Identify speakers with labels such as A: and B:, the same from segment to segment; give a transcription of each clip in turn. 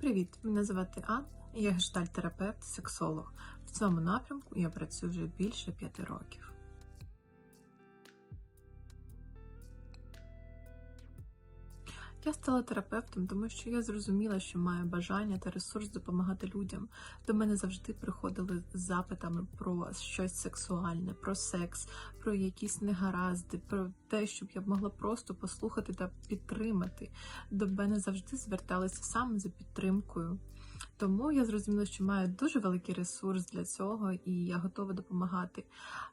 A: Привіт! Мене звати Анна, я гештальтерапевт, сексолог. В цьому напрямку я працюю вже більше п'яти років. Я стала терапевтом, тому що я зрозуміла, що маю бажання та ресурс допомагати людям. До мене завжди приходили з запитами про щось сексуальне, про секс, про якісь негаразди, про те, щоб я могла просто послухати та підтримати. До мене завжди зверталися саме за підтримкою. Тому я зрозуміла, що маю дуже великий ресурс для цього, і я готова допомагати.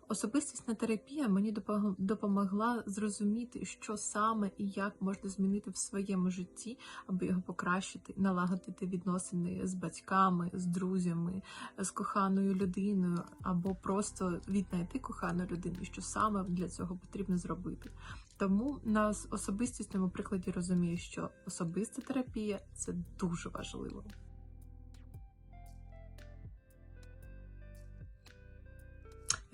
A: Особистісна терапія мені допомогла зрозуміти, що саме і як можна змінити в своєму житті, аби його покращити, налагодити відносини з батьками, з друзями, з коханою людиною, або просто віднайти кохану людину, що саме для цього потрібно зробити. Тому на особистісному прикладі розумію, що особиста терапія це дуже важливо.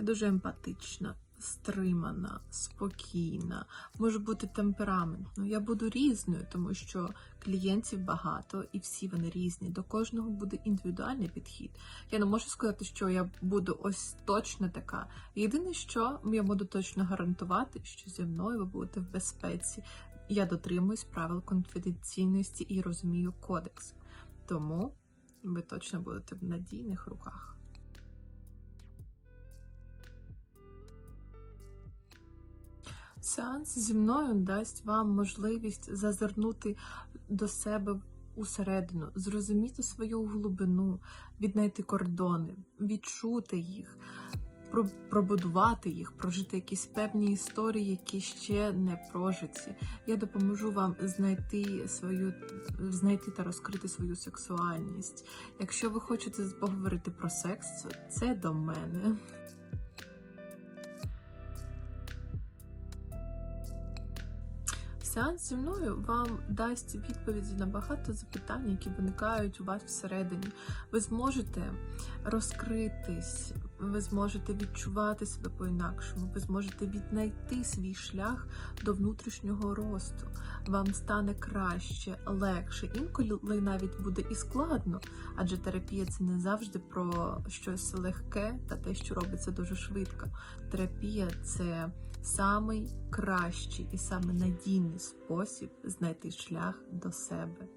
A: Дуже емпатична, стримана, спокійна, можу бути темпераментною. Я буду різною, тому що клієнтів багато і всі вони різні. До кожного буде індивідуальний підхід. Я не можу сказати, що я буду ось точно така. Єдине, що я буду точно гарантувати, що зі мною ви будете в безпеці. Я дотримуюсь правил конфіденційності і розумію кодекс. Тому ви точно будете в надійних руках. Сеанс зі мною дасть вам можливість зазирнути до себе усередину, зрозуміти свою глибину, віднайти кордони, відчути їх, пробудувати їх, прожити якісь певні історії, які ще не прожиті. Я допоможу вам знайти свою знайти та розкрити свою сексуальність. Якщо ви хочете поговорити про секс, це до мене. Сеанс зі мною вам дасть відповіді на багато запитань, які виникають у вас всередині. Ви зможете розкритись, ви зможете відчувати себе по-інакшому, ви зможете віднайти свій шлях до внутрішнього росту. Вам стане краще, легше. Інколи навіть буде і складно, адже терапія це не завжди про щось легке та те, що робиться дуже швидко. Терапія це самий кращий і самий надійний спосіб знайти шлях до себе.